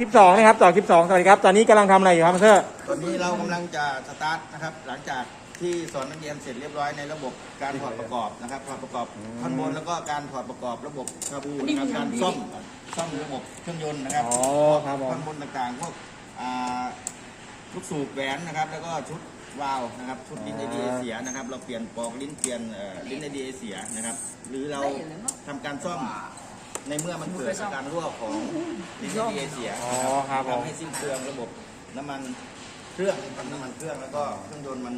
คลิปสองนะครับต่อคลิปสองสวัสดีครับ ตอนนี้กำลังทำอะไรอยู่ครับมาสเตอร์ ตอนนี้เรากำลังจะสตาร์ทนะครับ หลังจากที่สอนนักเรียนเสร็จเรียบร้อยในระบบการถอดประกอบนะครับถอดประกอบท่อนบนแล้วก็การถอดประกอบระบบคาบูนะครับการซ่อมซ่อมระบบเครื่องยนต์นะครับอ๋อครับผม ท่อนบนต่างๆพวกอ่าลูกสูบแหวนนะครับ แล้วก็ชุดวาล์วนะครับชุดลิ้นไอเดียเสียนะครับ เราเปลี่ยนปลอกลิ้นเปลี่ยนเอ่อลิ้นไอเดียเสียนะครับ หรือเราทำการซ่อม ในเมื่อมันเกิดอาการรั่วของลิ้นไอเดียเสียอ๋อครับผมทำให้สิ้นเปลืองระบบน้ำมันเครื่องนะครับน้ำมันเครื่องแล้วก็เครื่องยนต์มัน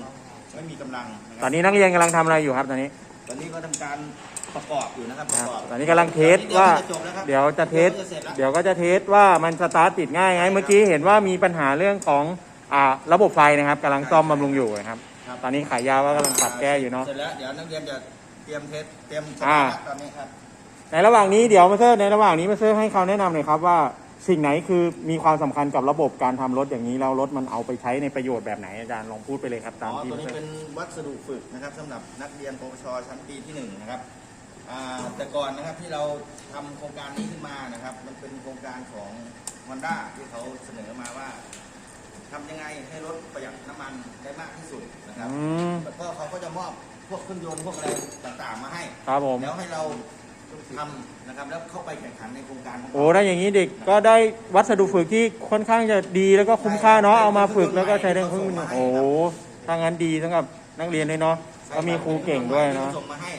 ไม่มีกำลังนะคตรัอบนนี้นักเรียนกำลังทำอะไรอยู่ครับตอนนี้ ตอนนี้ก็ทำการประกอบอยู่นะครับประกอบ ตอนนี้กำลังเทสว่า เดี๋ยวจะเทส เดี๋ยวก็จะเทสว่ามันสตาร์ทติดง่ายไงเมื่อกี้เห็นว่ามีปัญหาเรื่องของอ่าระบบไฟนะครับกำลังซ่อมบำรุงอยู่นะครับ ครับ ตอนนี้ขายยาวว่ากำลังปรับแก้อยู่เนาะ เสร็จแล้วเดี๋ยวนักเรียนจะเตรียมเทสเตรียมสอ่าตาร์ทตอนนี้ครับ ในระหว่างนี้เดี๋ยวมาเซอร์ในระหว่างนี้มาเซอร์ให้เขาแนะนำหน่อยครับว่าสิ่งไหนคือมีความสำคัญกับระบบการทำรถอย่างนี้แล้วรถมันเอาไปใช้ในประโยชน์แบบไหนอาจารย์ลองพูดไปเลยครับอ๋ตามอที่ตัวมานี้เซอเป็นร์วัสดุฝึกนะครับสำหรับนักเรียนปวชชั้นปีที่หนึ่งนะครับอ่าแต่ก่อนนะครับที่เราทำโครงการนี้ขึ้นมานะครับ มันเป็นโครงการของ Honda ที่เขาเสนอมาว่าทำยังไงให้รถประหยัดน้ำมันได้มากที่สุดนะครับอืมแล้วก็เขาก็จะมอบพวกเครื่องยนต์พวกอะไรต่างๆมาให้ ครับผม แล้วให้เรา ทำนะครับแล้วเข้าไปแข่งขันในโครงการของเราโอ้ถ้าอย่างนี้เด็กก็ได้วัสดุฝึกที่ค่อนข้างจะดีแล้วก็คุ้มค่าเนาะเอามาฝึกแล้วก็ใช้ได้พึ่งโอ้ถ้างั้นดีสำหรับนักเรียนด้วยเนาะก็มีครูเก่งด้วยเนาะส่งมาให้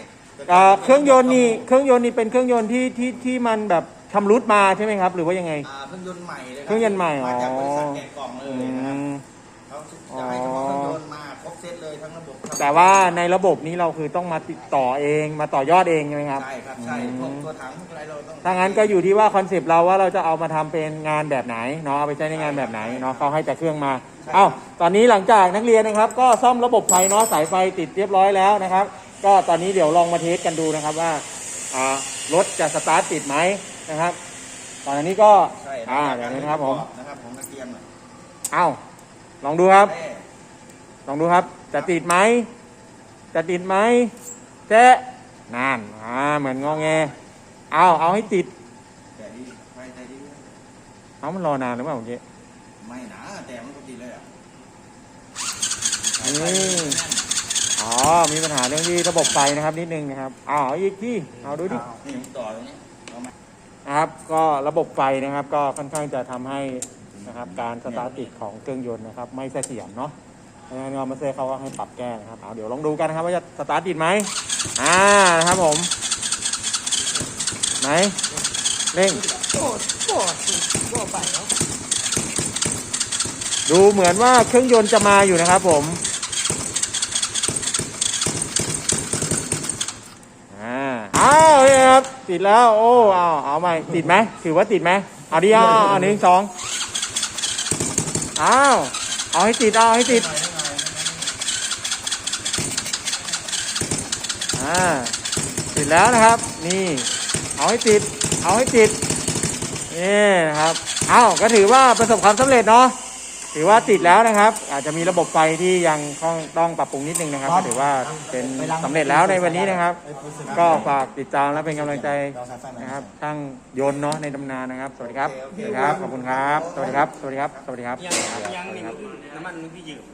อ่าเครื่องยนต์นี่เครื่องยนต์นี่เป็นเครื่องยนต์ที่ที่ที่มันแบบชำรุดมาใช่ไหมครับ หรือว่ายังไง อ่าเครื่องยนต์ใหม่เลยเครื่องยนต์ใหม่มาจากอ๋อบริษัทแกะกล่องเลอืยนะครับม เขาจะให้ ทั้งระบบแต่ว่าในระบบนี้เราคือต้องมาติดต่อเองมาต่อยอดเองใช่ไหมครับ ใช่ครับใช่พวกตัวถังพวกอะไรเราต้องถ้างั้นก็อยู่ที่ว่าคอนเซปต์เราว่าเราจะเอามาทำเป็นงานแบบไหนเนาะเอาไปใช้ในงานแบบไหนเนาะเขาให้แต่เครื่องมาเอ้าตอนนี้หลังจากนักเรียนนะครับ ก็ซ่อมระบบไฟเนาะสายไฟติดเรียบร้อยแล้วนะครับ ก็ตอนนี้เดี๋ยวลองมาเทสกันดูนะครับว่าอ่ารถจะสตาร์ทติดไหมนะครับ ตอนนี้ก็ใช่อ่าเดี๋ยวนี้นะครับผมนะครับของนักเรียนน่ะเอ้าลองดูครับแม่ ลองดูครับ จะติดไหม จะติดไหมเจ๊นั่นอ่าเหมือนงอแง เอาเอาให้ติด แต่ดีไปใจดีเอามันรอนานหรือเปล่าเมื่อกี้ไม่หนาแต่มันก็ดีเลยอะนี่อ๋อ มีปัญหาเรื่องที่ระบบไฟนะครับนิดนึงนะครับเอาเอาอีกที่เอาดูดิ นี่ผมต่อตรงนี้เอามานะครับ ก็ระบบไฟนะครับ ก็ค่อนข้างจะทำให้นะครับ การสตาร์ทติดของเครื่องยนต์นะครับ ไม่เสถียรเนาะเพราะนั้นเรามาเซอร์เขาก็ให้ปรับแก้นะครับเอาเดี๋ยวลองดูกันนะครับว่าจะสตาร์ทติดไหมอ่านะครับผม ไหนเร่งดูเหมือนว่าเครื่องยนต์จะมาอยู่นะครับผมอ่าอ้าวนี่ครับติดแล้วโอ้เอาเอาใหม่ติดไหมถือว่าติดไหมเอาดิเอาเอาหนึ่งสองอ้าวเอาให้ติดเอาให้ติด อ่าติดแล้วนะครับ นี่เอาให้ติด เอาให้ติดนี่นะครับเอาก็ถือว่าประสบความสำเร็จเนาะถือว่าติดแล้วนะครับ อาจจะมีระบบไฟที่ยังต้องต้องปรับปรุงนิดนึงนะครับก็ถือว่าเป็นสำเร็จแล้วในวันนี้นะครับ ก็ฝากติดตามและเป็นกำลังใจนะครับทั้งยนต์เนาะในตำนานนะครับ สวัสดีครับสวัสดีครับขอบคุณครับ สวัสดีครับ สวัสดีครับ สวัสดีครับยังนี่มันน้ำมันมันพี่ยืม